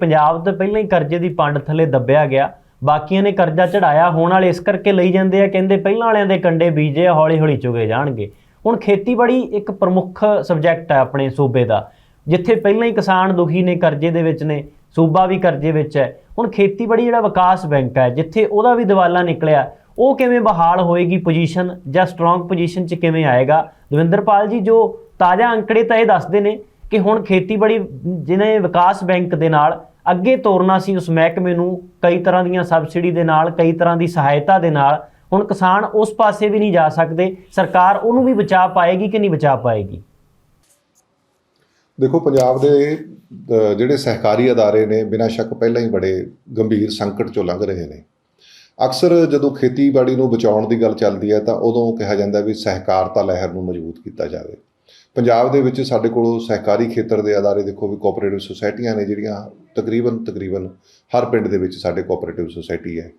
ਪੰਜਾਬ ਤੇ ਪਹਿਲਾਂ ਹੀ ਕਰਜ਼ੇ ਦੀ ਪੰਡ ਥੱਲੇ ਦੱਬਿਆ ਗਿਆ। ਬਾਕੀਆਂ ਨੇ ਕਰਜ਼ਾ ਚੜਾਇਆ ਹੋਣ ਵਾਲੇ ਇਸ ਕਰਕੇ ਲਈ ਜਾਂਦੇ ਆ, ਕਹਿੰਦੇ ਪਹਿਲਾਂ ਵਾਲਿਆਂ ਦੇ ਕੰਡੇ ਬੀਜੇ ਆ ਹੌਲੀ ਹੌਲੀ ਚੁਗੇ ਜਾਣਗੇ। ਹੁਣ ਖੇਤੀਬਾੜੀ ਇੱਕ ਪ੍ਰਮੁੱਖ ਸਬਜੈਕਟ ਹੈ ਆਪਣੇ ਸੂਬੇ ਦਾ, ਜਿੱਥੇ ਪਹਿਲਾਂ ਹੀ ਕਿਸਾਨ ਦੁਖੀ ਨੇ ਕਰਜ਼ੇ ਦੇ ਵਿੱਚ ਨੇ, ਸੂਬਾ ਵੀ ਕਰਜ਼ੇ ਵਿੱਚ ਹੈ। ਹੁਣ ਖੇਤੀਬਾੜੀ ਜਿਹੜਾ ਵਿਕਾਸ ਬੈਂਕ ਹੈ, ਜਿੱਥੇ ਉਹਦਾ ਵੀ ਦਿਵਾਲਾ ਨਿਕਲਿਆ, ਉਹ ਕਿਵੇਂ ਬਹਾਲ ਹੋਏਗੀ ਪੋਜੀਸ਼ਨ ਜਾਂ ਸਟਰੋਂਗ ਪੋਜੀਸ਼ਨ 'ਚ ਕਿਵੇਂ ਆਏਗਾ? ਦਵਿੰਦਰਪਾਲ ਜੀ, ਜੋ ਤਾਜ਼ਾ ਅੰਕੜੇ ਤਾਂ ਇਹ ਦੱਸਦੇ ਨੇ ਕਿ ਹੁਣ ਖੇਤੀਬਾੜੀ ਜਿਹਨੇ ਵਿਕਾਸ ਬੈਂਕ ਦੇ ਨਾਲ ਅੱਗੇ ਤੋਰਨਾ ਸੀ ਉਸ ਮਹਿਕਮੇ ਨੂੰ ਕਈ ਤਰ੍ਹਾਂ ਦੀਆਂ ਸਬਸਿਡੀ ਦੇ ਨਾਲ, ਕਈ ਤਰ੍ਹਾਂ ਦੀ ਸਹਾਇਤਾ ਦੇ ਨਾਲ, ਹੁਣ ਕਿਸਾਨ ਉਸ ਪਾਸੇ ਵੀ ਨਹੀਂ ਜਾ ਸਕਦੇ। ਸਰਕਾਰ ਉਹਨੂੰ ਵੀ ਬਚਾ ਪਾਏਗੀ ਕਿ ਨਹੀਂ ਬਚਾ ਪਾਏਗੀ? ਦੇਖੋ, ਪੰਜਾਬ ਦੇ ਜਿਹੜੇ ਸਹਿਕਾਰੀ ਅਦਾਰੇ ਨੇ, ਬਿਨਾਂ ਸ਼ੱਕ ਪਹਿਲਾਂ ਹੀ ਬੜੇ ਗੰਭੀਰ ਸੰਕਟ ਚੋਂ ਲੰਘ ਰਹੇ ਨੇ। ਅਕਸਰ ਜਦੋਂ ਖੇਤੀਬਾੜੀ ਨੂੰ ਬਚਾਉਣ ਦੀ ਗੱਲ ਚੱਲਦੀ ਹੈ ਤਾਂ ਉਦੋਂ ਕਿਹਾ ਜਾਂਦਾ ਵੀ ਸਹਿਕਾਰਤਾ ਲਹਿਰ ਨੂੰ ਮਜ਼ਬੂਤ ਕੀਤਾ ਜਾਵੇ। ਪੰਜਾਬ ਦੇ ਵਿੱਚ ਸਾਡੇ ਕੋਲ ਸਹਿਕਾਰੀ ਖੇਤਰ ਦੇ ਅਦਾਰੇ ਦੇਖੋ ਵੀ ਕੋਆਪਰੇਟਿਵ ਸੁਸਾਇਟੀਆਂ ਨੇ ਜਿਹੜੀਆਂ ਤਕਰੀਬਨ ਤਕਰੀਬਨ ਹਰ ਪਿੰਡ ਦੇ ਵਿੱਚ ਸਾਡੇ ਕੋਆਪਰੇਟਿਵ ਸੁਸਾਇਟੀ ਹੈ।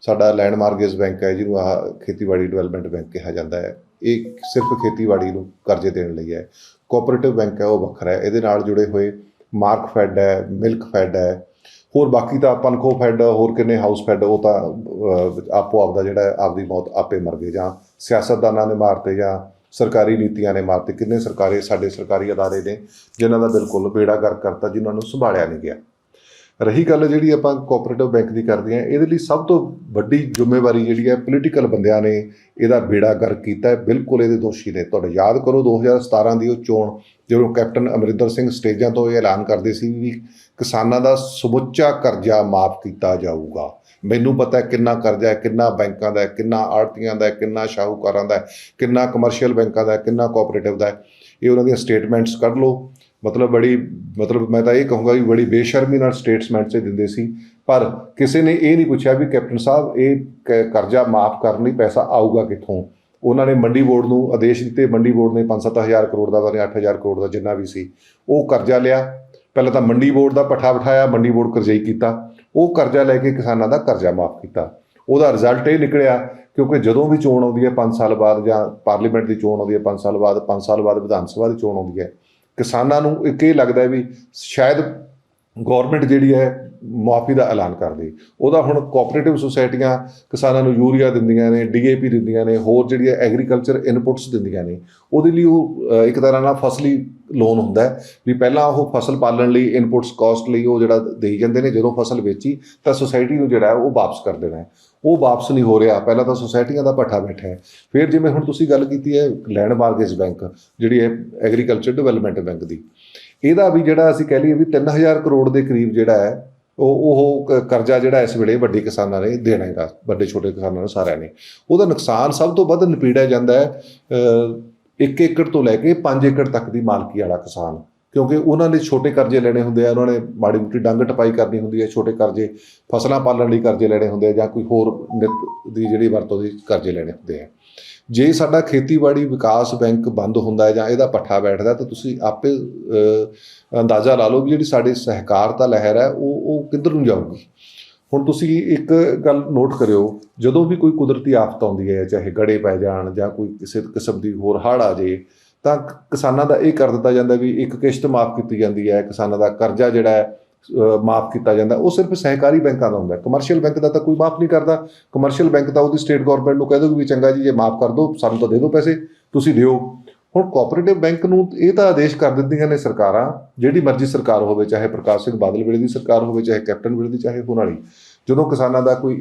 ਸਾਡਾ ਲੈਂਡ ਬੈਂਕ ਹੈ ਜਿਹਨੂੰ ਆਹ ਖੇਤੀਬਾੜੀ ਡਿਵੈਲਪਮੈਂਟ ਬੈਂਕ ਕਿਹਾ ਜਾਂਦਾ ਹੈ। ਇਹ ਸਿਰਫ ਖੇਤੀਬਾੜੀ ਨੂੰ ਕਰਜ਼ੇ ਦੇਣ ਲਈ ਹੈ। ਕੋਆਪਰੇਟਿਵ ਬੈਂਕ ਹੈ ਉਹ ਵੱਖਰਾ ਹੈ। ਇਹਦੇ ਨਾਲ ਜੁੜੇ ਹੋਏ ਮਾਰਕ ਫੈਡ ਹੈ ਮਿਲਕ ਫੈਡ ਹੈ। ਹੋਰ ਬਾਕੀ ਤਾਂ ਪਨਖੋ ਫੈਡ ਹੋਰ ਕਿੰਨੇ ਹਾਊਸ ਫੈਡ ਉਹ ਤਾਂ ਅਹ, ਆਪੋ ਆਪਦਾ ਜਿਹੜਾ ਆਪਦੀ ਮੌਤ ਆਪੇ ਮਰ ਗਏ ਜਾਂ ਸਿਆਸਤਦਾਨਾਂ ਨੇ ਮਾਰਤੇ ਜਾਂ ਸਰਕਾਰੀ ਨੀਤੀਆਂ ਨੇ ਮਾਰਤੇ, ਕਿੰਨੇ ਸਰਕਾਰੀ, ਸਾਡੇ ਸਰਕਾਰੀ ਅਦਾਰੇ ਨੇ ਜਿਨ੍ਹਾਂ ਦਾ ਬਿਲਕੁਲ ਬੇੜਾ ਗਰਕ ਕਰਤਾ, ਜਿਨ੍ਹਾਂ ਨੂੰ ਸੰਭਾਲਿਆ ਨਹੀਂ ਗਿਆ। ਰਹੀ ਗੱਲ ਜਿਹੜੀ ਆਪਾਂ ਕੋਆਪਰੇਟਿਵ ਬੈਂਕ ਦੀ ਕਰਦੇ ਹਾਂ, ਇਹਦੇ ਲਈ ਸਭ ਤੋਂ ਵੱਡੀ ਜ਼ਿੰਮੇਵਾਰੀ ਜਿਹੜੀ ਹੈ ਪੋਲੀਟੀਕਲ ਬੰਦਿਆਂ ਨੇ ਇਹਦਾ ਬੇੜਾ ਗਰਕ ਕੀਤਾ ਹੈ। ਬਿਲਕੁਲ ਇਹਦੇ ਦੋਸ਼ੀ ਨੇ। ਤੁਹਾਡੇ ਯਾਦ ਕਰੋ 2017 ਦੀ ਉਹ ਚੋਣ, ਜਦੋਂ ਕੈਪਟਨ ਅਮਰਿੰਦਰ ਸਿੰਘ ਸਟੇਜਾਂ ਤੋਂ ਇਹ ਐਲਾਨ ਕਰਦੇ ਸੀ ਵੀ ਕਿਸਾਨਾਂ ਦਾ ਸਮੁੱਚਾ ਕਰਜ਼ਾ ਮਾਫ ਕੀਤਾ ਜਾਊਗਾ। ਮੈਨੂੰ ਪਤਾ ਹੈ ਕਿੰਨਾ ਕਰਜ਼ਾ ਹੈ, ਕਿੰਨਾ ਬੈਂਕਾਂ ਦਾ ਹੈ, ਕਿੰਨਾ ਆੜਤੀਆਂ ਦਾ ਹੈ, ਕਿੰਨਾ ਸ਼ਾਹੂਕਾਰਾਂ ਦਾ ਹੈ, ਕਿੰਨਾ ਕਮਰਸ਼ੀਅਲ ਬੈਂਕਾਂ ਦਾ ਹੈ, ਕਿੰਨਾ ਕੋਆਪਰੇਟਿਵ ਦਾ ਹੈ। ਇਹ ਉਹਨਾਂ ਦੀਆਂ ਸਟੇਟਮੈਂਟਸ ਕੱਢ ਲਓ। ਮਤਲਬ ਬੜੀ, ਮਤਲਬ ਮੈਂ ਤਾਂ ਇਹ ਕਹੂੰਗਾ ਵੀ ਬੜੀ ਬੇਸ਼ਰਮੀ ਨਾਲ ਸਟੇਟਮੈਂਟਸ ਇਹ ਦਿੰਦੇ ਸੀ। ਪਰ ਕਿਸੇ ਨੇ ਇਹ ਨਹੀਂ ਪੁੱਛਿਆ ਵੀ ਕੈਪਟਨ ਸਾਹਿਬ, ਇਹ ਕ- ਕਰਜ਼ਾ ਮਾਫ ਕਰਨ ਲਈ ਪੈਸਾ ਆਊਗਾ ਕਿੱਥੋਂ? ਉਹਨਾਂ ਨੇ ਮੰਡੀ ਬੋਰਡ ਨੂੰ ਆਦੇਸ਼ ਦਿੱਤੇ। ਮੰਡੀ ਬੋਰਡ ਨੇ 5-7000 ਕਰੋੜ ਦਾ ਬਾਰੇ 8000 ਕਰੋੜ ਦਾ ਜਿੰਨਾ ਵੀ ਸੀ, ਉਹ ਕਰਜ਼ਾ ਲਿਆ। ਪਹਿਲਾਂ ਤਾਂ ਮੰਡੀ ਬੋਰਡ ਦਾ ਪੱਠਾ ਬਿਠਾਇਆ, ਮੰਡੀ ਬੋਰਡ ਕਰਜ਼ਈ ਕੀਤਾ। ਉਹ ਕਰਜ਼ਾ ਲੈ ਕੇ ਕਿਸਾਨਾਂ ਦਾ ਕਰਜ਼ਾ ਮਾਫ ਕੀਤਾ। ਉਹਦਾ ਰਿਜ਼ਲਟ ਇਹ ਨਿਕਲਿਆ ਕਿਉਂਕਿ ਜਦੋਂ ਵੀ ਚੋਣ ਆਉਂਦੀ ਹੈ 5 ਸਾਲ ਬਾਅਦ ਜਾਂ ਪਾਰਲੀਮੈਂਟ ਦੀ ਚੋਣ ਆਉਂਦੀ ਹੈ 5 ਸਾਲ ਬਾਅਦ 5 ਸਾਲ ਬਾਅਦ ਵਿਧਾਨ ਸਭਾ ਦੀ ਚੋਣ ਆਉਂਦੀ ਹੈ। ਕਿਸਾਨਾਂ ਨੂੰ ਇੱਕ ਇਹ ਲੱਗਦਾ ਵੀ ਸ਼ਾਇਦ ਗਵਰਨਮੈਂਟ ਜਿਹੜੀ ਹੈ ਮੁਆਫੀ ਦਾ ਐਲਾਨ ਕਰਦੀ। ਉਹਦਾ ਹੁਣ ਕੋਆਪਰੇਟਿਵ ਸੁਸਾਇਟੀਆਂ ਕਿਸਾਨਾਂ ਨੂੰ ਯੂਰੀਆ ਦਿੰਦੀਆਂ ਨੇ ਡੀਏਪੀ ਦਿੰਦੀਆਂ ਨੇ, ਹੋਰ ਜਿਹੜੀਆਂ ਐਗਰੀਕਲਚਰ ਇਨਪੁਟਸ ਦਿੰਦੀਆਂ ਨੇ। ਉਹਦੇ ਲਈ ਉਹ ਇੱਕ ਤਰ੍ਹਾਂ ਨਾਲ ਫਸਲੀ ਲੋਨ ਹੁੰਦਾ ਵੀ ਪਹਿਲਾਂ ਉਹ ਫਸਲ ਪਾਲਣ ਲਈ ਇਨਪੁਟਸ ਕਾਸਟ ਲਈ ਉਹ ਜਿਹੜਾ ਦੇਈ ਜਾਂਦੇ ਨੇ, ਜਦੋਂ ਫਸਲ ਵੇਚੀ ਤਾਂ ਸੁਸਾਇਟੀ ਨੂੰ ਜਿਹੜਾ ਉਹ ਵਾਪਸ ਕਰ ਦੇਣਾ ਹੈ। ਉਹ ਵਾਪਸ ਨਹੀਂ ਹੋ ਰਿਹਾ। ਪਹਿਲਾਂ ਤਾਂ ਸੁਸਾਇਟੀਆਂ ਦਾ ਪੱਠਾ ਬੈਠਾ ਹੈ। ਫਿਰ ਜਿਵੇਂ ਹੁਣ ਤੁਸੀਂ ਗੱਲ ਕੀਤੀ ਹੈ ਲੈਂਡ ਮਾਰਗੇਜ ਬੈਂਕ ਜਿਹੜੀ ਹੈ ਐਗਰੀਕਲਚਰ ਡਿਵੈਲਪਮੈਂਟ ਬੈਂਕ ਦੀ। ਇਹਦਾ ਵੀ ਜਿਹੜਾ ਅਸੀਂ ਕਹਿ ਲਈਏ ਵੀ 3000 ਕਰੋੜ ਦੇ ਕਰੀਬ ਜਿਹੜਾ ਹੈ ਉਹ ਉਹ ਕਰਜ਼ਾ ਜਿਹੜਾ ਇਸ ਵੇਲੇ ਵੱਡੇ ਕਿਸਾਨਾਂ ਨੇ ਦੇਣਾ ਹੈਗਾ, ਵੱਡੇ ਛੋਟੇ ਕਿਸਾਨਾਂ ਨੂੰ ਸਾਰਿਆਂ ਨੇ। ਉਹਦਾ ਨੁਕਸਾਨ ਸਭ ਤੋਂ ਵੱਧ ਨਿਪੀੜਿਆ ਜਾਂਦਾ ਹੈ 1 ਏਕੜ ਤੋਂ ਲੈ ਕੇ 5 ਏਕੜ ਤੱਕ ਦੀ ਮਾਲਕੀ ਵਾਲਾ ਕਿਸਾਨ। ਕਿਉਂਕਿ ਉਹਨਾਂ ਨੇ ਛੋਟੇ ਕਰਜ਼ੇ ਲੈਣੇ ਹੁੰਦੇ ਆ, ਉਹਨਾਂ ਨੇ ਮਾੜੀ ਮੋਟੀ ਡੰਗ ਟਪਾਈ ਕਰਨੀ ਹੁੰਦੀ ਹੈ, ਛੋਟੇ ਕਰਜ਼ੇ ਫਸਲਾਂ ਪਾਲਣ ਲਈ ਕਰਜ਼ੇ ਲੈਣੇ ਹੁੰਦੇ ਆ ਜਾਂ ਕੋਈ ਹੋਰ ਨਿੱਤ ਦੀ ਜਿਹੜੀ ਵਰਤੋਂ ਦੀ ਕਰਜ਼ੇ ਲੈਣੇ ਹੁੰਦੇ ਆ। ਜੇ ਸਾਡਾ ਖੇਤੀਬਾੜੀ ਵਿਕਾਸ ਬੈਂਕ ਬੰਦ ਹੁੰਦਾ ਹੈ ਜਾਂ ਇਹਦਾ ਪੱਠਾ ਬੈਠਦਾ ਤਾਂ ਤੁਸੀਂ ਆਪੇ ਅੰਦਾਜ਼ਾ ਲਾ ਲਓ ਵੀ ਜਿਹੜੀ ਸਾਡੀ ਸਹਿਕਾਰਤਾ ਲਹਿਰ ਹੈ ਉਹ ਉਹ ਕਿੱਧਰ ਨੂੰ ਜਾਊਗੀ। ਹੁਣ ਤੁਸੀਂ ਇੱਕ ਗੱਲ ਨੋਟ ਕਰਿਓ, ਜਦੋਂ ਵੀ ਕੋਈ ਕੁਦਰਤੀ ਆਫਤ ਆਉਂਦੀ ਹੈ, ਚਾਹੇ ਗੜੇ ਪੈ ਜਾਣ ਜਾਂ ਕੋਈ ਕਿਸੇ ਕਿਸਮ ਦੀ ਹੋਰ ਹੜ੍ਹ ਆ ਜੇ, ਤਾਂ ਕਿਸਾਨਾਂ ਦਾ ਇਹ ਕਰ ਦਿੱਤਾ ਜਾਂਦਾ ਵੀ ਇੱਕ ਕਿਸ਼ਤ ਮਾਫ ਕੀਤੀ ਜਾਂਦੀ ਹੈ, ਕਿਸਾਨਾਂ ਦਾ ਕਰਜ਼ਾ ਜਿਹੜਾ ਹੈ ਮਾਫ ਕੀਤਾ ਜਾਂਦਾ, ਉਹ ਸਿਰਫ ਸਹਿਕਾਰੀ ਬੈਂਕਾਂ ਦਾ ਹੁੰਦਾ ਕਮਰਸ਼ੀਅਲ ਬੈਂਕ ਦਾ ਤਾਂ ਕੋਈ ਮਾਫ ਨਹੀਂ ਕਰਦਾ। ਕਮਰਸ਼ੀਅਲ ਬੈਂਕ ਤਾਂ ਉਹਦੀ ਸਟੇਟ ਗਵਰਨਮੈਂਟ ਨੂੰ ਕਹਿ ਦੋ ਵੀ ਚੰਗਾ ਜੀ, ਜੇ ਮਾਫ ਕਰ ਦਿਓ ਸਾਨੂੰ ਤਾਂ ਦੇ ਦਿਓ ਪੈਸੇ, ਤੁਸੀਂ ਦਿਓ। ਹੁਣ ਕੋਆਪਰੇਟਿਵ ਬੈਂਕ ਨੂੰ ਇਹ ਤਾਂ ਆਦੇਸ਼ ਕਰ ਦਿੰਦੀਆਂ ਨੇ ਸਰਕਾਰਾਂ, ਜਿਹੜੀ ਮਰਜ਼ੀ ਸਰਕਾਰ ਹੋਵੇ, ਚਾਹੇ ਪ੍ਰਕਾਸ਼ ਸਿੰਘ ਬਾਦਲ ਵੇਲੇ ਦੀ ਸਰਕਾਰ ਹੋਵੇ, ਚਾਹੇ ਕੈਪਟਨ ਵੇਲੇ ਦੀ, ਚਾਹੇ ਹੁਣ ਵਾਲੀ। ਜਦੋਂ ਕਿਸਾਨਾਂ ਦਾ ਕੋਈ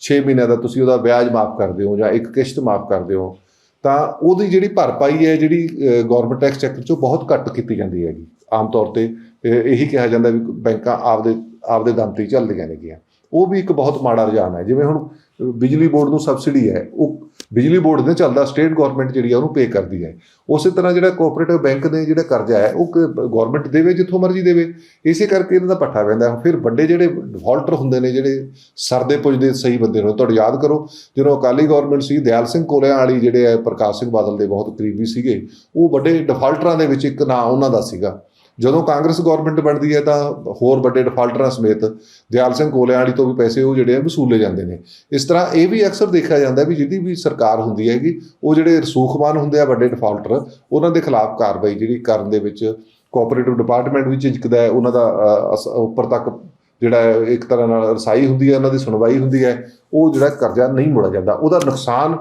6 ਮਹੀਨਿਆਂ ਦਾ ਤੁਸੀਂ ਉਹਦਾ ਵਿਆਜ ਮਾਫ ਕਰਦੇ ਹੋ ਜਾਂ ਇੱਕ ਕਿਸ਼ਤ ਮਾਫ ਕਰਦੇ ਹੋ ਤਾਂ ਉਹਦੀ ਜਿਹੜੀ ਭਰਪਾਈ ਹੈ, ਜਿਹੜੀ ਗਵਰਨਮੈਂਟ ਟੈਕਸ ਚੈੱਕ ਚੋਂ ਬਹੁਤ ਘੱਟ ਕੀਤੀ ਜਾਂਦੀ ਹੈਗੀ। ਆਮ ਤੌਰ ਤੇ ਇਹੀ ਕਿਹਾ ਜਾਂਦਾ ਵੀ ਬੈਂਕਾਂ ਆਪਦੇ ਆਪਦੇ ਦਮ ਤੇ ਹੀ ਚੱਲਦੀਆਂ ਨੇਗੀਆਂ। ਉਹ ਵੀ ਇੱਕ ਬਹੁਤ ਮਾੜਾ ਰੁਝਾਨ ਹੈ। ਜਿਵੇਂ ਹੁਣ ਬਿਜਲੀ ਬੋਰਡ ਨੂੰ ਸਬਸਿਡੀ ਹੈ, ਉਹ ਬਿਜਲੀ ਬੋਰਡ ਨੇ ਚੱਲਦਾ, ਸਟੇਟ ਗਵਰਨਮੈਂਟ ਜਿਹੜੀ ਆ ਉਹਨੂੰ ਪੇ ਕਰਦੀ ਹੈ। ਉਸੇ ਤਰ੍ਹਾਂ ਜਿਹੜਾ ਕੋਆਪਰੇਟਿਵ ਬੈਂਕ ਦੇ ਜਿਹੜਾ ਕਰਜ਼ਾ ਹੈ, ਉਹ ਗਵਰਨਮੈਂਟ ਦੇਵੇ ਜਿੱਥੋਂ ਮਰਜ਼ੀ ਦੇਵੇ। ਇਸੇ ਕਰਕੇ ਇਹਨਾਂ ਦਾ ਪੱਠਾ ਪੈਂਦਾ ਫਿਰ ਵੱਡੇ ਜਿਹੜੇ ਡਿਫਾਲਟਰ ਹੁੰਦੇ ਨੇ, ਜਿਹੜੇ ਸਰਦੇ ਪੁੱਜਦੇ ਸਹੀ ਬੰਦੇ ਨੂੰ ਤੁਹਾਡੇ ਯਾਦ ਕਰੋ, ਜਦੋਂ ਅਕਾਲੀ ਗਵਰਨਮੈਂਟ ਸੀ, ਦਿਆਲ ਸਿੰਘ ਕੋਲਿਆਂ ਵਾਲੀ ਜਿਹੜੇ ਹੈ ਪ੍ਰਕਾਸ਼ ਸਿੰਘ ਬਾਦਲ ਦੇ ਬਹੁਤ ਕਰੀਬੀ ਸੀਗੇ, ਉਹ ਵੱਡੇ ਡਿਫਾਲਟਰਾਂ ਦੇ ਵਿੱਚ ਇੱਕ ਨਾਂ ਉਹਨਾਂ ਦਾ ਸੀਗਾ। ਜਦੋਂ ਕਾਂਗਰਸ ਗਵਰਨਮੈਂਟ ਬਣਦੀ ਹੈ ਤਾਂ ਹੋਰ ਵੱਡੇ ਡਿਫਾਲਟਰਾਂ ਸਮੇਤ ਦਿਆਲ ਸਿੰਘ ਕੋਲਿਆਂ ਵਾਲੀ ਤੋਂ ਵੀ ਪੈਸੇ ਉਹ ਜਿਹੜੇ ਆ ਵਸੂਲੇ ਜਾਂਦੇ ਨੇ। ਇਸ ਤਰ੍ਹਾਂ ਇਹ ਵੀ ਅਕਸਰ ਦੇਖਿਆ ਜਾਂਦਾ ਵੀ ਜਿਹਦੀ ਵੀ ਸਰਕਾਰ ਹੁੰਦੀ ਹੈਗੀ, ਉਹ ਜਿਹੜੇ ਰਸੂਖਵਾਨ ਹੁੰਦੇ ਆ ਵੱਡੇ ਡਿਫਾਲਟਰ ਉਹਨਾਂ ਦੇ ਖਿਲਾਫ ਕਾਰਵਾਈ ਜਿਹੜੀ ਕਰਨ ਦੇ ਵਿੱਚ ਕੋਆਪਰੇਟਿਵ ਡਿਪਾਰਟਮੈਂਟ ਵੀ ਝਿਜਕਦਾ ਹੈ, ਉਹਨਾਂ ਦਾ ਅਸ- ਉੱਪਰ ਤੱਕ ਜਿਹੜਾ ਇੱਕ ਤਰ੍ਹਾਂ ਨਾਲ ਰਸਾਈ ਹੁੰਦੀ ਹੈ, ਉਹਨਾਂ ਦੀ ਸੁਣਵਾਈ ਹੁੰਦੀ ਹੈ, ਉਹ ਜਿਹੜਾ ਕਰਜ਼ਾ ਨਹੀਂ ਮੁੜਿਆ ਜਾਂਦਾ। ਉਹਦਾ ਨੁਕਸਾਨ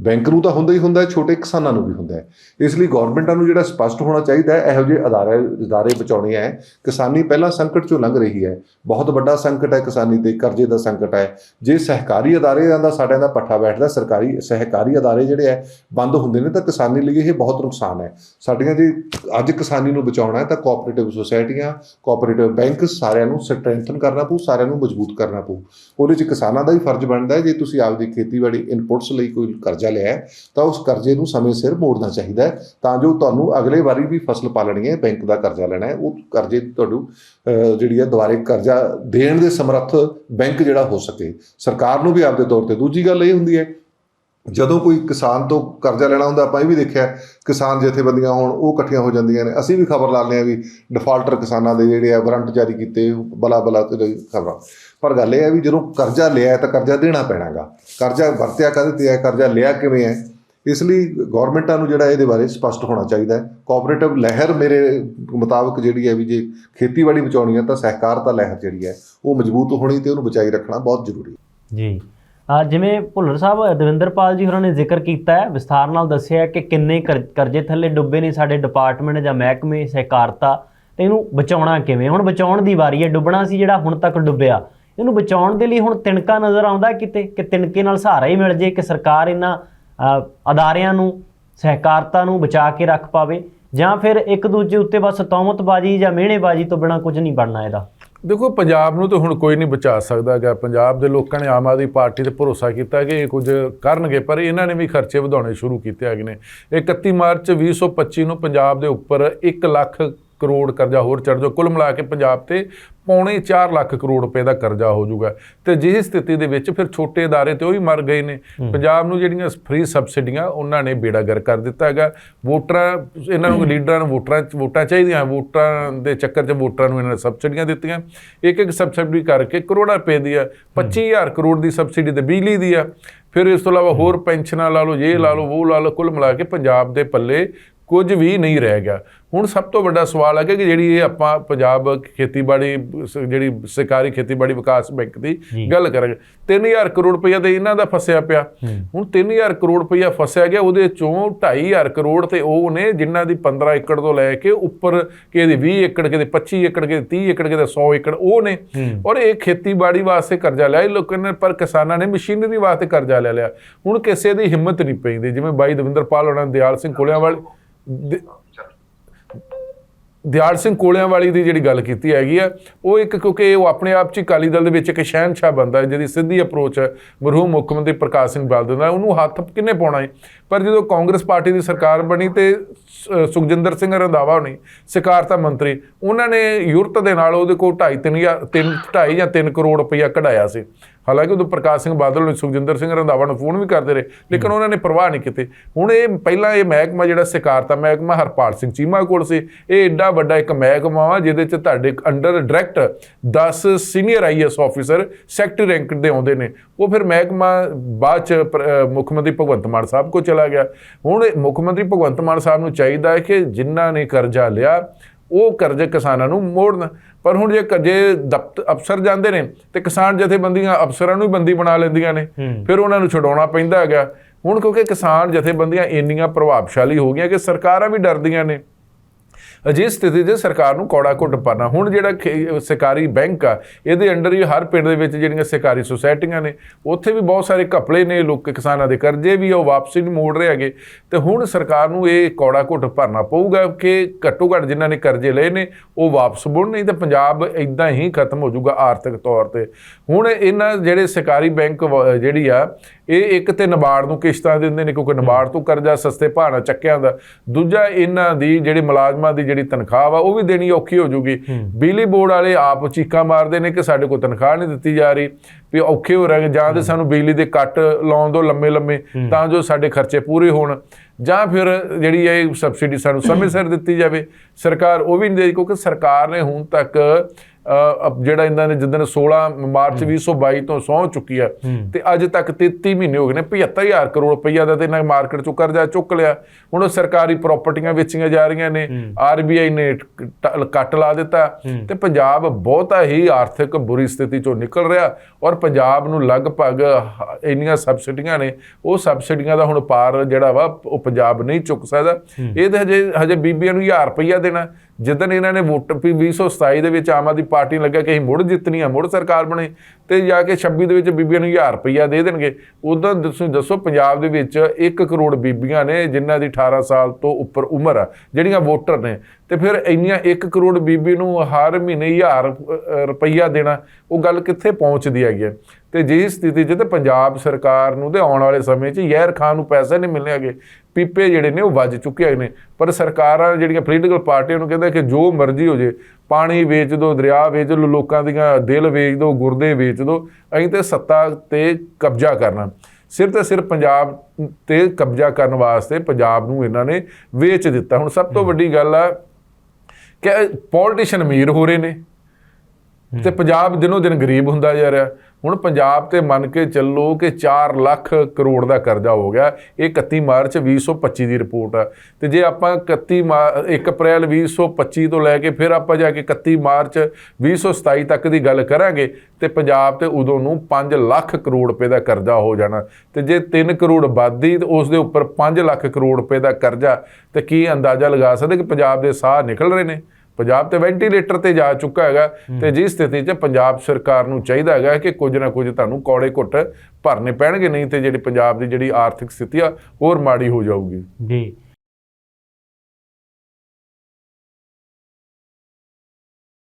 ਬੈਂਕ ਨੂੰ ਤਾਂ ਹੁੰਦਾ ਹੀ ਹੁੰਦਾ ਹੈ, ਛੋਟੇ ਕਿਸਾਨਾਂ ਨੂੰ ਵੀ ਹੁੰਦਾ ਹੈ। ਇਸ ਲਈ ਗਵਰਨਮੈਂਟਾਂ ਨੂੰ ਜਿਹੜਾ ਸਪਸ਼ਟ ਹੋਣਾ ਚਾਹੀਦਾ ਹੈ, ਇਹੋ ਜਿਹੇ ਅਦਾਰੇ ਅਦਾਰੇ ਬਚਾਉਣੇ ਹੈ। ਕਿਸਾਨੀ ਪਹਿਲਾਂ ਸੰਕਟ ਚੋਂ ਲੰਘ ਰਹੀ ਹੈ। ਬਹੁਤ ਵੱਡਾ ਸੰਕਟ ਹੈ ਕਿਸਾਨੀ ਤੇ, ਕਰਜ਼ੇ ਦਾ ਸੰਕਟ ਹੈ। ਜੇ ਸਹਿਕਾਰੀ ਅਦਾਰੇ ਦਾ ਸਾਡਿਆਂ ਦਾ ਪੱਠਾ ਬੈਠਦਾ, ਸਰਕਾਰੀ ਸਹਿਕਾਰੀ ਅਦਾਰੇ ਜਿਹੜੇ ਹੈ, ਬੰਦ ਹੁੰਦੇ ਨੇ, ਤਾਂ ਕਿਸਾਨੀ ਲਈ ਇਹ ਬਹੁਤ ਨੁਕਸਾਨ ਹੈ। ਸਾਡੀਆਂ ਜੇ ਅੱਜ ਕਿਸਾਨੀ ਨੂੰ ਬਚਾਉਣਾ ਹੈ, ਤਾਂ ਕੋਆਪਰੇਟਿਵ ਸੁਸਾਇਟੀਆਂ ਕੋਆਪਰੇਟਿਵ ਬੈਂਕ ਸਾਰਿਆਂ ਨੂੰ ਸਟਰੈਂਥਨ ਕਰਨਾ ਪਊ, ਸਾਰਿਆਂ ਨੂੰ ਮਜ਼ਬੂਤ ਕਰਨਾ ਪਊ। ਉਹਦੇ 'ਚ ਕਿਸਾਨਾਂ ਦਾ ਵੀ ਫਰਜ਼ ਬਣਦਾ ਹੈ, ਜੇ ਤੁਸੀਂ ਆਪਦੀ ਖੇਤੀਬਾੜੀ ਇਨਪੁਟਸ ਲਈ ਕੋਈ ਕਰਜ਼ਾ ਲਿਆ ਤਾਂ ਉਸ ਕਰਜ਼ੇ ਨੂੰ ਸਮੇਂ ਸਿਰ ਮੋੜਨਾ ਚਾਹੀਦਾ ਹੈ ਤਾਂ ਜੋ ਤੁਹਾਨੂੰ ਅਗਲੇ ਵਾਰੀ ਵੀ ਫਸਲ ਪਾਲਣੀ ਹੈ ਬੈਂਕ ਦਾ ਕਰਜ਼ਾ ਲੈਣਾ ਹੈ ਉਹ ਕਰਜ਼ੇ ਤੁਹਾਨੂੰ ਅਹ, ਜਿਹੜੀ ਹੈ ਦੁਬਾਰੇ ਕਰਜ਼ਾ ਦੇਣ ਦੇ ਸਮਰੱਥ ਬੈਂਕ ਜਿਹੜਾ ਹੋ ਸਕੇ। ਸਰਕਾਰ ਨੂੰ ਵੀ ਆਪਦੇ ਤੌਰ ਤੇ ਦੂਜੀ ਗੱਲ ਇਹ ਹੁੰਦੀ ਹੈ ਜਦੋਂ ਕੋਈ ਕਿਸਾਨ ਤੋਂ ਕਰਜ਼ਾ ਲੈਣਾ ਹੁੰਦਾ, ਆਪਾਂ ਇਹ ਵੀ ਦੇਖਿਆ, ਕਿਸਾਨ ਜਥੇਬੰਦੀਆਂ ਹੋਣ ਉਹ ਇਕੱਠੀਆਂ ਹੋ ਜਾਂਦੀਆਂ ਨੇ। ਅਸੀਂ ਵੀ ਖਬਰ ਲਾਉਂਦੇ ਆ ਵੀ ਡਿਫਾਲਟਰ ਕਿਸਾਨਾਂ ਦੇ ਜਿਹੜੇ ਆ ਵਾਰੰਟ ਜਾਰੀ ਕੀਤੇ ਬਲਾ ਬਲਾ ਤੇ ਖਬਰਾਂ। ਪਰ ਗੱਲ ਇਹ ਹੈ ਵੀ ਜਦੋਂ ਕਰਜ਼ਾ ਲਿਆ ਤਾਂ ਕਰਜ਼ਾ ਦੇਣਾ ਪੈਣਾਗਾ। ਕਰਜ਼ਾ ਵਰਤਿਆ ਕਦੇ ਤੇ ਹੈ? ਕਰਜ਼ਾ ਲਿਆ ਕਿਵੇਂ ਹੈ? ਇਸ ਲਈ ਗਵਰਨਮੈਂਟਾਂ ਨੂੰ ਜਿਹੜਾ ਇਹਦੇ ਬਾਰੇ ਸਪਸ਼ਟ ਹੋਣਾ ਚਾਹੀਦਾ ਹੈ। ਕੋਆਪਰੇਟਿਵ ਲਹਿਰ ਮੇਰੇ ਮੁਤਾਬਕ ਜਿਹੜੀ ਹੈ ਵੀ ਜੇ ਖੇਤੀਬਾੜੀ ਬਚਾਉਣੀ ਹੈ ਤਾਂ ਸਹਿਕਾਰਤਾ ਲਹਿਰ ਜਿਹੜੀ ਹੈ, ਉਹ ਮਜ਼ਬੂਤ ਹੋਣੀ ਤੇ ਉਹਨੂੰ ਬਚਾਈ ਰੱਖਣਾ ਬਹੁਤ ਜ਼ਰੂਰੀ ਹੈ। ਜੀ। ਜਿਵੇਂ ਭੁੱਲਰ ਸਾਹਿਬ, ਦਵਿੰਦਰਪਾਲ ਜੀ ਹੋਰਾਂ ਨੇ ਜ਼ਿਕਰ ਕੀਤਾ ਹੈ, ਵਿਸਥਾਰ ਨਾਲ ਦੱਸਿਆ ਕਿ ਕਿੰਨੇ ਕਰ- ਕਰਜ਼ੇ ਥੱਲੇ ਡੁੱਬੇ ਨੇ ਸਾਡੇ ਡਿਪਾਰਟਮੈਂਟ ਜਾਂ ਮਹਿਕਮੇ, ਸਹਿਕਾਰਤਾ, ਤੇ ਇਹਨੂੰ ਬਚਾਉਣਾ ਕਿਵੇਂ? ਹੁਣ ਬਚਾਉਣ ਦੀ ਵਾਰੀ ਹੈ, ਡੁੱਬਣਾ ਸੀ ਜਿਹੜਾ ਹੁਣ ਤੱਕ ਡੁੱਬਿਆ। ਇਹਨੂੰ ਬਚਾਉਣ ਦੇ ਲਈ ਹੁਣ ਤਿਣਕਾ ਨਜ਼ਰ ਆਉਂਦਾ ਕਿਤੇ, ਕਿ ਤਿਣਕੇ ਨਾਲ ਸਹਾਰਾ ਹੀ ਮਿਲ ਜੇ, ਕਿ ਸਰਕਾਰ ਇਹਨਾਂ ਅਦਾਰਿਆਂ ਨੂੰ, ਸਹਿਕਾਰਤਾ ਨੂੰ ਬਚਾ ਕੇ ਰੱਖ ਪਾਵੇ, ਜਾਂ ਫਿਰ ਇੱਕ ਦੂਜੇ ਉੱਤੇ ਬਸ ਤੌਮਤਬਾਜ਼ੀ ਜਾਂ ਮਿਹਣੇਬਾਜ਼ੀ ਤੋਂ ਬਿਨਾ ਕੁਝ ਨਹੀਂ ਬਣਨਾ ਇਹਦਾ। ਦੇਖੋ, ਪੰਜਾਬ ਨੂੰ ਤਾਂ ਹੁਣ ਕੋਈ ਨਹੀਂ ਬਚਾ ਸਕਦਾ ਗਾ ਪੰਜਾਬ ਦੇ ਲੋਕਾਂ ਨੇ ਆਮ ਆਦਮੀ ਪਾਰਟੀ ਤੇ ਭਰੋਸਾ ਕੀਤਾ ਕਿ ਇਹ ਕੁਝ ਕਰਨਗੇ, ਪਰ ਇਹਨਾਂ ਨੇ ਵੀ ਖਰਚੇ ਵਧਾਉਣੇ ਸ਼ੁਰੂ ਕੀਤੇ ਹੈਗੇ ਨੇ। 31 ਮਾਰਚ 2025 ਨੂੰ ਪੰਜਾਬ ਦੇ ਉੱਪਰ 1 ਲੱਖ ਕਰੋੜ ਕਰਜ਼ਾ ਹੋਰ ਚੜ ਜਾਓ ਕੁੱਲ ਮਿਲਾ ਕੇ ਪੰਜਾਬ ਤੇ ਪੌਣੇ 4 ਲੱਖ ਕਰੋੜ ਰੁਪਏ ਦਾ ਕਰਜ਼ਾ ਹੋ ਜਾਊਗਾ ਤੇ ਜਿਹੀ ਸਥਿਤੀ ਦੇ ਵਿੱਚ ਫਿਰ ਛੋਟੇ ادارے ਤੇ ਉਹ ਵੀ ਮਰ ਗਏ ਨੇ ਪੰਜਾਬ ਨੂੰ ਜਿਹੜੀਆਂ ਫ੍ਰੀ ਸਬਸਿਡੀਆਂ ਉਹਨਾਂ ਨੇ ਬੇੜਾਗਰ ਕਰ ਦਿੱਤਾ ਹੈਗਾ ਵੋਟਰਾਂ ਇਹਨਾਂ ਨੂੰ ਲੀਡਰਾਂ ਨੂੰ ਵੋਟਰਾਂ ਵੋਟਾਂ ਚਾਹੀਦੀਆਂ ਵੋਟਾਂ ਦੇ ਚੱਕਰ 'ਚ ਵੋਟਰਾਂ ਨੂੰ ਇਹਨਾਂ ਨੇ ਸਬਸਿਡੀਆਂ ਦਿੱਤੀਆਂ ਇੱਕ ਇੱਕ ਸਬਸਿਡੀ ਕਰਕੇ ਕਰੋੜਾਂ ਰੁਪਏ ਦੀ ਆ 25000 ਕਰੋੜ ਦੀ ਸਬਸਿਡੀ ਤੇ ਬਿਜਲੀ ਦੀ ਆ ਫਿਰ ਇਸ ਤੋਂ ਇਲਾਵਾ ਹੋਰ ਪੈਨਸ਼ਨਾਂ ਲਾ ਲਓ ਇਹ ਲਾ ਲਓ ਉਹ ਲਾ ਲਓ ਕੁੱਲ ਮਿਲਾ ਕੇ ਪੰਜਾਬ ਦੇ ਪੱਲੇ ਕੁਝ ਵੀ ਨਹੀਂ ਰਹਿ ਗਿਆ। ਹੁਣ ਸਭ ਤੋਂ ਵੱਡਾ ਸਵਾਲ ਹੈ ਕਿ ਜਿਹੜੀ ਇਹ ਆਪਾਂ ਪੰਜਾਬ ਖੇਤੀਬਾੜੀ ਜਿਹੜੀ ਸਰਕਾਰੀ ਖੇਤੀਬਾੜੀ ਵਿਕਾਸ ਬੈਂਕ ਦੀ। ਗੱਲ ਕਰਾਂਗੇ 3000 ਕਰੋੜ ਰੁਪਈਆ ਤੇ ਇਹਨਾਂ ਦਾ ਫਸਿਆ ਪਿਆ। ਹੁਣ 3000 ਕਰੋੜ ਰੁਪਈਆ ਫਸਿਆ ਗਿਆ ਉਹਦੇ ਚੋਂ 2500 ਕਰੋੜ ਤੇ ਉਹ ਨੇ ਜਿਨ੍ਹਾਂ ਦੀ 15 ਏਕੜ ਤੋਂ ਲੈ ਕੇ ਉੱਪਰ ਕਿਹਦੇ 20 ਏਕੜ ਕਿਹਦੇ 25 ਏਕੜ ਕਿਹਦੇ 30 ਏਕੜ ਕਿਹਦੇ 100 ਏਕੜ ਉਹ ਨੇ। ਔਰ ਇਹ ਖੇਤੀਬਾੜੀ ਵਾਸਤੇ ਕਰਜ਼ਾ ਲਿਆ। ਇਹ ਲੋਕਾਂ ਨੇ ਪਰ ਕਿਸਾਨਾਂ ਨੇ ਮਸ਼ੀਨਰੀ ਵਾਸਤੇ ਕਰਜ਼ਾ ਲੈ ਲਿਆ। ਹੁਣ ਕਿਸੇ ਦੀ ਹਿੰਮਤ ਨਹੀਂ ਪੈਂਦੀ। ਜਿਵੇਂ ਬਾਈ ਦਵਿੰਦਰਪਾਲ ਹੋਣਾ ਦਿਆਲ ਸਿੰਘ ਕੋਲਿਆਂ ਵਾਲੇ ਦੇ- ਦਿਆਲ ਸਿੰਘ ਕੋਲਿਆਂ ਵਾਲੀ ਦੀ ਜਿਹੜੀ ਗੱਲ ਕੀਤੀ ਹੈਗੀ ਆ, ਉਹ ਇੱਕ ਕਿਉਂਕਿ ਉਹ ਆਪਣੇ ਆਪ 'ਚ ਹੀ ਅਕਾਲੀ ਦਲ ਦੇ ਵਿੱਚ ਇੱਕ ਸ਼ਹਿਨशाह ਬੰਦਾ ਹੈ, ਜਿਹਦੀ ਸਿੱਧੀ ਅਪਰੋਚ ਹੈ, ਮਰਹੂਮ ਮੁੱਖ ਮੰਤਰੀ ਪ੍ਰਕਾਸ਼ ਸਿੰਘ ਬਾਦਲ ਦਾ ਉਹਨੂੰ ਹੱਥ ਕਿੰਨੇ ਪਾਉਣਾ ਹੈ? ਪਰ ਜਦੋਂ ਕਾਂਗਰਸ ਪਾਰਟੀ ਦੀ ਸਰਕਾਰ ਬਣੀ ਤੇ ਸੁਖਜਿੰਦਰ ਸਿੰਘ ਰੰਧਾਵਾ ਹੋਣੀ, ਸਿਕਾਰਤਾ ਮੰਤਰੀ, ਉਹਨਾਂ ਨੇ ਯੂਰਤ ਦੇ ਨਾਲ ਉਹਦੇ ਕੋਲ 2.5 3 3 2.5 ਜਾਂ 3 ਕਰੋੜ ਰੁਪਈਆ ਕਢਾਇਆ ਸੀ। ਹਾਲਾਂਕਿ ਉਦੋਂ ਪ੍ਰਕਾਸ਼ ਸਿੰਘ ਬਾਦਲ ਨੇ ਸੁਖਜਿੰਦਰ ਸਿੰਘ ਰੰਧਾਵਾ ਨੂੰ ਫੋਨ ਵੀ ਕਰਦੇ ਰਹੇ ਲੇਕਿਨ ਉਹਨਾਂ ਨੇ ਪਰਵਾਹ ਨਹੀਂ ਕੀਤੀ। ਹੁਣ ਇਹ ਪਹਿਲਾਂ ਇਹ ਮਹਿਕਮਾ ਜਿਹੜਾ ਸਹਿਕਾਰਤਾ ਮਹਿਕਮਾ ਹਰਪਾਲ ਸਿੰਘ ਚੀਮਾ ਕੋਲ ਸੀ ਇਹ ਐਡਾ ਵੱਡਾ ਇੱਕ ਮਹਿਕਮਾ ਵਾ ਜਿਹਦੇ ਚ ਤੁਹਾਡੇ under direct 10 senior IAS officer secretary rank ਦੇ ਆਉਂਦੇ ਨੇ। ਉਹ ਫਿਰ ਮਹਿਕਮਾ ਬਾਅਦ ਚ ਮੁੱਖ ਮੰਤਰੀ ਭਗਵੰਤ ਮਾਨ ਸਾਹਿਬ ਕੋ ਚਲਾ ਗਿਆ। ਹੁਣ ਮੁੱਖ ਮੰਤਰੀ ਭਗਵੰਤ ਮਾਨ ਸਾਹਿਬ ਨੂੰ ਚਾਹੀਦਾ ਹੈ ਕਿ ਜਿਨ੍ਹਾਂ ਨੇ ਕਰਜ਼ਾ ਲਿਆ ਉਹ ਕਰਜ਼ੇ ਕਿਸਾਨਾਂ ਨੂੰ ਮੋੜਨ। ਪਰ ਹੁਣ ਜੇ ਕਰਜ਼ੇ ਦਫ਼ਤ ਅਫਸਰ ਜਾਂਦੇ ਨੇ ਤੇ ਕਿਸਾਨ ਜਥੇਬੰਦੀਆਂ ਅਫਸਰਾਂ ਨੂੰ ਹੀ ਬੰਦੀ ਬਣਾ ਲੈਂਦੀਆਂ ਨੇ। ਫਿਰ ਉਹਨਾਂ ਨੂੰ ਛਡਾਉਣਾ ਪੈਂਦਾ ਹੈਗਾ। ਹੁਣ ਕਿਉਂਕਿ ਕਿਸਾਨ ਜਥੇਬੰਦੀਆਂ ਇੰਨੀਆਂ ਪ੍ਰਭਾਵਸ਼ਾਲੀ ਹੋ ਗਈਆਂ ਕਿ ਸਰਕਾਰਾਂ ਵੀ ਡਰਦੀਆਂ ਨੇ। ਅਜਿਹੀ ਸਥਿਤੀ 'ਤੇ ਸਰਕਾਰ ਨੂੰ ਕੌੜਾ ਘੁੱਟ ਪਾਣਾ ਹੁਣ ਜਿਹੜਾ ਖੇ- ਸਰਕਾਰੀ ਬੈਂਕ ਆ ਇਹਦੇ ਅੰਡਰ ਹੀ ਹਰ ਪਿੰਡ ਦੇ ਵਿੱਚ ਜਿਹੜੀਆਂ ਸਰਕਾਰੀ ਸੁਸਾਇਟੀਆਂ ਨੇ ਉੱਥੇ ਵੀ ਬਹੁਤ ਸਾਰੇ ਘਪਲੇ ਨੇ ਲੋਕ ਕਿਸਾਨਾਂ ਦੇ ਕਰਜ਼ੇ ਵੀ ਆ, ਉਹ ਵਾਪਸੀ ਨਹੀਂ ਮੋੜ ਰਹੇ ਹੈਗੇ। ਤੇ ਹੁਣ ਸਰਕਾਰ ਨੂੰ ਇਹ ਕੌੜਾ ਘੁੱਟ ਭਰਨਾ ਪਊਗਾ ਕਿ ਘੱਟੋ ਘੱਟ ਜਿਨ੍ਹਾਂ ਨੇ ਕਰਜ਼ੇ ਲਏ ਨੇ ਉਹ ਵਾਪਸ ਮੁੜਨ ਨਹੀਂ ਤਾਂ ਪੰਜਾਬ ਇਦਾਂ ਹੀ ਖਤਮ ਹੋ ਜਾਊਗਾ ਆਰਥਿਕ ਤੌਰ ਤੇ। ਹੁਣ ਇਹਨਾਂ ਜਿਹੜੇ ਸਰਕਾਰੀ ਬੈਂਕ ਵ- ਜਿਹੜੀ ਆ ਇਹ ਇੱਕ ਤੇ ਨਬਾਰਡ ਨੂੰ ਕਿਸ਼ਤਾਂ ਦਿੰਦੇ ਨੇ ਕਿਉਂਕਿ ਨਬਾਰਡ ਤੋਂ ਕਰਜ਼ਾ ਸਸਤੇ ਭਾਅ ਨਾਲ ਚੱਕਿਆ ਹੁੰਦਾ। ਦੂਜਾ ਇਹਨਾਂ ਦੀ ਜਿਹੜੇ ਮੁਲਾਜ਼ਮਾਂ ਦੀ ਜਿਹੜੀ ਤਨਖਾਹ ਵਾ ਉਹ ਵੀ ਦੇਣੀ ਔਖੀ ਹੋ ਜੂਗੀ। ਬਿਜਲੀ ਬੋਰਡ ਵਾਲੇ ਆਪ ਚੀਕਾਂ ਮਾਰਦੇ ਨੇ ਕਿ ਸਾਡੇ ਕੋਲ ਤਨਖਾਹ ਨਹੀਂ ਦਿੱਤੀ ਜਾ ਰਹੀ ਵੀ ਔਖੇ ਹੋ ਰਹੇ ਜਾਂ ਤੇ ਸਾਨੂੰ ਬਿਜਲੀ ਦੇ ਕੱਟ ਲਾਉਣ ਦੋ ਲੰਮੇ ਲੰਮੇ ਤਾਂ ਜੋ ਸਾਡੇ ਖਰਚੇ ਪੂਰੇ ਹੋਣ। ਜਾਂ ਫਿਰ ਜਿਹੜੀ ਇਹ ਸਬਸਿਡੀ ਸਾਨੂੰ ਸਮੇਂ ਸਿਰ ਦਿੱਤੀ ਜਾਵੇ। ਸਰਕਾਰ ਉਹ ਵੀ ਨਹੀਂ ਦੇ ਕਿਉਂਕਿ ਸਰਕਾਰ ਨੇ ਹੁਣ ਤੱਕ ਜਿਹੜਾ ਇਹਨਾਂ ਨੇ ਜਿੱਦਣ 16 ਮਾਰਚ 2022 ਤੋਂ ਸਹੁੰ ਚੁੱਕੀ ਆ ਤੇ ਅੱਜ ਤੱਕ 33 ਮਹੀਨੇ ਹੋ ਗਏ ਨੇ 75000 ਕਰੋੜ ਰੁਪਈਆ ਦਾ ਤੇ ਇਹਨਾਂ ਮਾਰਕੀਟ ਚੋਂ ਕਰਜ਼ਾ ਚੁੱਕ ਲਿਆ। ਹੁਣ ਉਹ ਸਰਕਾਰੀ ਪ੍ਰਾਪਰਟੀਆਂ ਵੇਚੀਆਂ ਜਾ ਰਹੀਆਂ ਨੇ ਆਰਬੀਆਈ ਨੇ ਕੱਟ ਲਾ ਦਿੱਤਾ ਤੇ ਪੰਜਾਬ ਬਹੁਤਾ ਹੀ ਆਰਥਿਕ ਬੁਰੀ ਸਥਿਤੀ ਚੋਂ ਨਿਕਲ ਰਿਹਾ ਔਰ ਪੰਜਾਬ ਨੂੰ ਲਗਭਗ ਇੰਨੀਆਂ ਸਬਸਿਡੀਆਂ ਨੇ ਉਹ ਸਬਸਿਡੀਆਂ ਦਾ ਹੁਣ ਪਾਰ ਜਿਹੜਾ ਵਾ ਉਹ ਪੰਜਾਬ ਨਹੀਂ ਚੁੱਕ ਸਕਦਾ। ਇਹ ਤੇ ਹਜੇ ਹਜੇ ਬੀਬੀਆਂ ਨੂੰ 1000 ਰੁਪਈਆ ਦੇਣਾ ਜਿੱਦਣ ਇਹਨਾਂ ਨੇ ਵੋਟ ਵੀ 2027 ਦੇ ਵਿੱਚ ਆਮ ਆਦਮੀ ਪਾਰਟੀ ਨੂੰ ਲੱਗਿਆ ਕਿ ਅਸੀਂ ਮੁੜ ਜਿੱਤਣੀ ਆ, ਮੁੜ ਸਰਕਾਰ ਬਣੇ, ਤੇ ਜਾ ਕੇ 26 ਦੇ ਵਿੱਚ ਬੀਬੀਆਂ ਨੂੰ 1000 ਰੁਪਈਆ ਦੇ ਦੇਣਗੇ। ਉਦੋਂ ਤੁਸੀਂ ਦੱਸੋ ਪੰਜਾਬ ਦੇ ਵਿੱਚ 1 ਕਰੋੜ ਬੀਬੀਆਂ ਨੇ ਜਿਨ੍ਹਾਂ ਦੀ 18 ਸਾਲ ਤੋਂ ਉੱਪਰ ਉਮਰ ਆ, ਜਿਹੜੀਆਂ ਵੋਟਰ ਨੇ। ਤੇ ਫਿਰ ਇੰਨੀਆਂ 1 ਕਰੋੜ ਬੀਬੀ ਨੂੰ ਹਰ ਮਹੀਨੇ 1000 ਰੁਪਈਆ ਦੇਣਾ, ਉਹ ਗੱਲ ਕਿੱਥੇ ਪਹੁੰਚਦੀ ਹੈਗੀ ਹੈ ਤੇ ਜੇ ਸਥਿਤੀ 'ਚ ਤੇ ਪੰਜਾਬ ਸਰਕਾਰ ਨੂੰ ਤੇ ਆਉਣ ਵਾਲੇ ਸਮੇਂ 'ਚ ਯਹਿਰ ਖਾਨ ਨੂੰ ਪੈਸੇ ਨਹੀਂ ਮਿਲਣਗੇ ਪੀਪੇ ਜਿਹੜੇ ਨੇ ਉਹ ਵੱਜ ਚੁੱਕੇ ਨੇ। ਪਰ ਸਰਕਾਰਾਂ ਜਿਹੜੀਆਂ ਪੋਲੀਟੀਕਲ ਪਾਰਟੀਆਂ ਨੂੰ ਕਹਿੰਦਾ ਕਿ ਜੋ ਮਰਜ਼ੀ ਹੋ ਜੇ ਪਾਣੀ ਵੇਚ ਦਿਓ ਦਰਿਆ ਵੇਚ ਲਓ ਲੋਕਾਂ ਦੀਆਂ ਦਿਲ ਵੇਚ ਦਿਓ ਗੁਰਦੇ ਵੇਚ ਦਿਓ ਅਸੀਂ ਤੇ ਸੱਤਾ ਤੇ ਕਬਜ਼ਾ ਕਰਨਾ। ਸਿਰਫ ਤੇ ਸਿਰਫ ਪੰਜਾਬ ਤੇ ਕਬਜ਼ਾ ਕਰਨ ਵਾਸਤੇ ਪੰਜਾਬ ਨੂੰ ਇਹਨਾਂ ਨੇ ਵੇਚ ਦਿੱਤਾ। ਹੁਣ ਸਭ ਤੋਂ ਵੱਡੀ ਗੱਲ ਆ ਕਿ ਪੋਲੀਟੀਸ਼ੀਅਨ ਅਮੀਰ ਹੋ ਰਹੇ ਨੇ। ਤੇ ਪੰਜਾਬ ਦਿਨੋਂ ਦਿਨ ਗਰੀਬ ਹੁੰਦਾ ਜਾ ਰਿਹਾ। ਹੁਣ ਪੰਜਾਬ ਤੇ ਮੰਨ ਕੇ ਚੱਲੋ ਕਿ 4 ਲੱਖ ਕਰੋੜ ਦਾ ਕਰਜ਼ਾ ਹੋ ਗਿਆ। ਇਹ 31 ਮਾਰਚ 2025 ਦੀ ਰਿਪੋਰਟ ਆ। ਤੇ ਜੇ ਆਪਾਂ 31 ਮਾ- 1 ਅਪ੍ਰੈਲ 2025 ਤੋਂ ਲੈ ਕੇ ਫਿਰ ਆਪਾਂ ਜਾ ਕੇ 31 ਮਾਰਚ 2027 ਤੱਕ ਦੀ ਗੱਲ ਕਰਾਂਗੇ ਤੇ ਪੰਜਾਬ ਤੇ ਉਦੋਂ ਨੂੰ 5 ਲੱਖ ਕਰੋੜ ਰੁਪਏ ਦਾ ਕਰਜ਼ਾ ਹੋ ਜਾਣਾ। ਤੇ ਜੇ 3 ਕਰੋੜ ਆਬਾਦੀ ਤੇ ਉਸ ਦੇ ਉੱਪਰ 5 ਲੱਖ ਕਰੋੜ ਰੁਪਏ ਦਾ ਕਰਜ਼ਾ। ਤੇ ਕੀ ਅੰਦਾਜ਼ਾ ਲਗਾ ਸਕਦੇ ਕਿ ਪੰਜਾਬ ਦੇ ਸਾਹ ਨਿਕਲ ਰਹੇ ਨੇ? ਪੰਜਾਬ ਤੇ ਵੈਂਟੀਲੇਟਰ ਤੇ ਜਾ ਚੁੱਕਾ ਹੈਗਾ ਤੇ ਜਿਸ ਸਥਿਤੀ 'ਚ ਪੰਜਾਬ ਸਰਕਾਰ ਨੂੰ ਚਾਹੀਦਾ ਹੈਗਾ ਕਿ ਕੁਝ ਨਾ ਕੁਝ ਤੁਹਾਨੂੰ ਕੌੜੇ ਘੁੱਟ ਭਰਨੇ ਪੈਣਗੇ ਨਹੀਂ ਤੇ ਜਿਹੜੀ ਪੰਜਾਬ ਦੀ ਜਿਹੜੀ ਆਰਥਿਕ ਸਥਿਤੀ ਆ ਹੋਰ ਮਾੜੀ ਹੋ ਜਾਊਗੀ। ਜੀ।